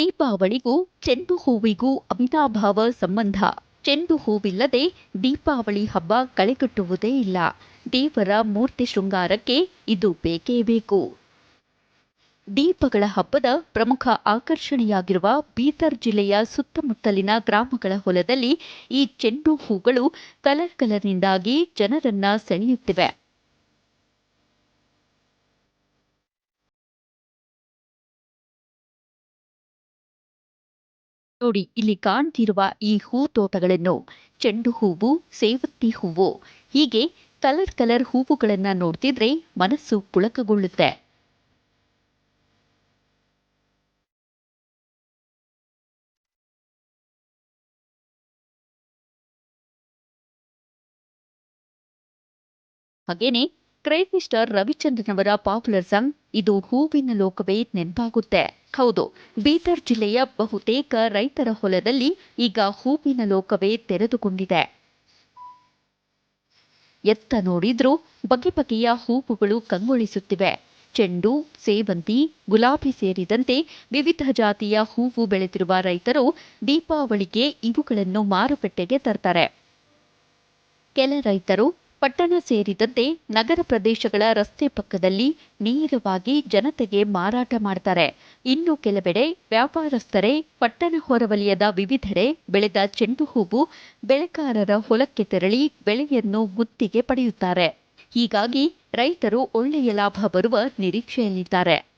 ದೀಪಾವಳಿಗೂ ಚೆಂಡು ಹೂವಿಗೂ ಅಮಿತಾಭಾವ ಸಂಬಂಧ. ಚೆಂಡು ಹೂವಿಲ್ಲದೆ ದೀಪಾವಳಿ ಹಬ್ಬ ಕಳೆಗಟ್ಟುವುದೇ ಇಲ್ಲ. ದೇವರ ಮೂರ್ತಿ ಶೃಂಗಾರಕ್ಕೆ ಇದು ಬೇಕೇ ಬೇಕು. ದೀಪಗಳ ಹಬ್ಬದ ಪ್ರಮುಖ ಆಕರ್ಷಣೆಯಾಗಿರುವ ಬೀದರ್ ಜಿಲ್ಲೆಯ ಸುತ್ತಮುತ್ತಲಿನ ಗ್ರಾಮಗಳ ಹೊಲದಲ್ಲಿ ಈ ಚೆಂಡು ಹೂಗಳು ಕಲರ್ ಕಲರ್ನಿಂದಾಗಿ ಜನರನ್ನ ಸೆಳೆಯುತ್ತಿವೆ. ನೋಡಿ, ಇಲ್ಲಿ ಕಾಣ್ತಿರುವ ಈ ಹೂ ತೋಟಗಳನ್ನು ಚೆಂಡು ಹೂವು ಸೇವತ್ತಿ ಹೂವು, ಹೀಗೆ ಕಲರ್ ಕಲರ್ ಹೂವುಗಳನ್ನ ನೋಡ್ತಿದ್ರೆ ಮನಸ್ಸು ಪುಳಕಗೊಳ್ಳುತ್ತೆ. ಹಾಗೇನೆ ಕ್ರೇಜಿ ಸ್ಟಾರ್ ರವಿಚಂದ್ರನ್ ಅವರ ಸಾಂಗ್ ಇದು ಹೂವಿನ ಲೋಕವೇ ನೆನಪಾಗುತ್ತೆ. ಹೌದು, ಬೀದರ್ ಜಿಲ್ಲೆಯ ಬಹುತೇಕ ರೈತರ ಹೊಲದಲ್ಲಿ ಈಗ ಹೂವಿನ ಲೋಕವೇ ತೆರೆದುಕೊಂಡಿದೆ. ಎತ್ತ ನೋಡಿದ್ರೂ ಬಗೆ ಬಗೆಯ ಹೂವುಗಳು ಕಂಗೊಳಿಸುತ್ತಿವೆ. ಚೆಂಡು, ಸೇವಂತಿ, ಗುಲಾಬಿ ಸೇರಿದಂತೆ ವಿವಿಧ ಜಾತಿಯ ಹೂವು ಬೆಳೆದಿರುವ ರೈತರು ದೀಪಾವಳಿಗೆ ಇವುಗಳನ್ನು ಮಾರುಕಟ್ಟೆಗೆ ತರ್ತಾರೆ. ಕೆಲ ರೈತರು ಪಟ್ಟಣ ಸೇರಿದಂತೆ ನಗರ ಪ್ರದೇಶಗಳ ರಸ್ತೆ ಪಕ್ಕದಲ್ಲಿ ನೇರವಾಗಿ ಜನತೆಗೆ ಮಾರಾಟ ಮಾಡ್ತಾರೆ. ಇನ್ನು ಕೆಲವೆಡೆ ವ್ಯಾಪಾರಸ್ಥರೇ ಪಟ್ಟಣ ಹೊರವಲಯದ ವಿವಿಧೆಡೆ ಬೆಳೆದ ಚೆಂಡು ಹೂವು ಬೆಳೆಗಾರರ ಹೊಲಕ್ಕೆ ತೆರಳಿ ಬೆಳೆಯನ್ನು ಗುತ್ತಿಗೆ ಪಡೆಯುತ್ತಾರೆ. ಹೀಗಾಗಿ ರೈತರು ಒಳ್ಳೆಯ ಲಾಭ ಬರುವ ನಿರೀಕ್ಷೆಯಲ್ಲಿದ್ದಾರೆ.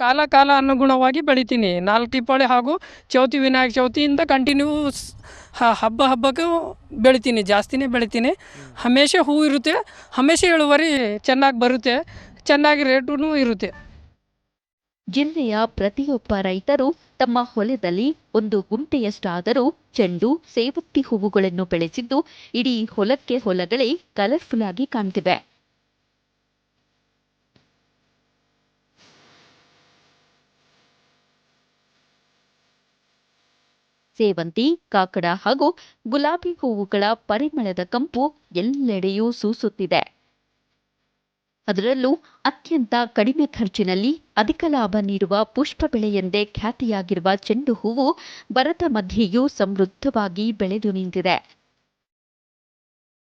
ಕಾಲ ಕಾಲ ಅನುಗುಣವಾಗಿ ಬೆಳಿತೀನಿ. ನಾಲ್ಕು ದೀಪಾವಳಿ ಹಾಗೂ ಚೌತಿ ವಿನಾಯಕ ಚೌತಿಯಿಂದ ಕಂಟಿನ್ಯೂಸ್ ಹಬ್ಬ ಹಬ್ಬಕ್ಕೂ ಬೆಳಿತೀನಿ. ಜಾಸ್ತಿನೇ ಬೆಳಿತೀನಿ. ಹಮೇಶ ಹೂ ಇರುತ್ತೆ. ಹಮೇಶ ಇಳುವರಿ ಚೆನ್ನಾಗಿ ಬರುತ್ತೆ. ಚೆನ್ನಾಗಿ ರೇಟೂ ಇರುತ್ತೆ. ಜಿಲ್ಲೆಯ ಪ್ರತಿಯೊಬ್ಬ ರೈತರು ತಮ್ಮ ಹೊಲದಲ್ಲಿ ಒಂದು ಗುಂಟೆಯಷ್ಟಾದರೂ ಚೆಂಡು ಸೇವತ್ತಿ ಹೂವುಗಳನ್ನು ಬೆಳೆಸಿದ್ದು ಇಡೀ ಹೊಲಕ್ಕೆ ಹೊಲಗಳೇ ಕಲರ್ಫುಲ್ ಆಗಿ ಕಾಣ್ತಿವೆ. ಸೇವಂತಿ, ಕಾಕಡ ಹಾಗೂ ಗುಲಾಬಿ ಹೂವುಗಳ ಪರಿಮಳದ ಕಂಪು ಎಲ್ಲೆಡೆಯೂ ಸೂಸುತ್ತಿದೆ. ಅದರಲ್ಲೂ ಅತ್ಯಂತ ಕಡಿಮೆ ಖರ್ಚಿನಲ್ಲಿ ಅಧಿಕ ಲಾಭ ನೀಡುವ ಪುಷ್ಪ ಬೆಳೆಯೆಂದೇ ಖ್ಯಾತಿಯಾಗಿರುವ ಚೆಂಡು ಹೂವು ಬರದ ಮಧ್ಯೆಯೂ ಸಮೃದ್ಧವಾಗಿ ಬೆಳೆದು ನಿಂತಿದೆ.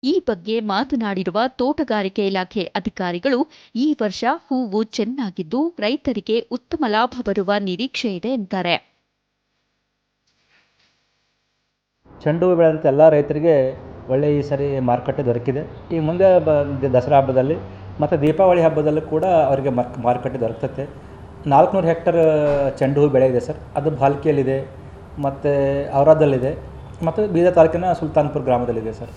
ಈ ಬಗ್ಗೆ ಮಾತನಾಡಿರುವ ತೋಟಗಾರಿಕೆ ಇಲಾಖೆ ಅಧಿಕಾರಿಗಳು, ಈ ವರ್ಷ ಹೂವು ಚೆನ್ನಾಗಿದ್ದು ರೈತರಿಗೆ ಉತ್ತಮ ಲಾಭ ಬರುವ ನಿರೀಕ್ಷೆ ಇದೆ ಎಂತಾರೆ. ಚೆಂಡು ಹೂ ಬೆಳೆದಂಥ ಎಲ್ಲ ರೈತರಿಗೆ ಒಳ್ಳೆಯ ಈ ಸರಿ ಮಾರುಕಟ್ಟೆ ದೊರಕಿದೆ. ಈ ಮುಂದೆ ಬ ದಸರಾ ಹಬ್ಬದಲ್ಲಿ ಮತ್ತು ದೀಪಾವಳಿ ಹಬ್ಬದಲ್ಲೂ ಕೂಡ ಅವರಿಗೆ ಮಾರ್ಕ್ ಮಾರುಕಟ್ಟೆ ದೊರಕುತ್ತೆ. ನಾಲ್ಕುನೂರು ಹೆಕ್ಟರ್ ಚೆಂಡು ಹೂ ಬೆಳೆ ಇದೆ ಸರ್. ಅದು ಭಾಲ್ಕಿಯಲ್ಲಿದೆ ಮತ್ತು ಔರಾದಲ್ಲಿದೆ ಮತ್ತು ಬೀದರ್ ತಾಲೂಕಿನ ಸುಲ್ತಾನ್ಪುರ ಗ್ರಾಮದಲ್ಲಿದೆ ಸರ್.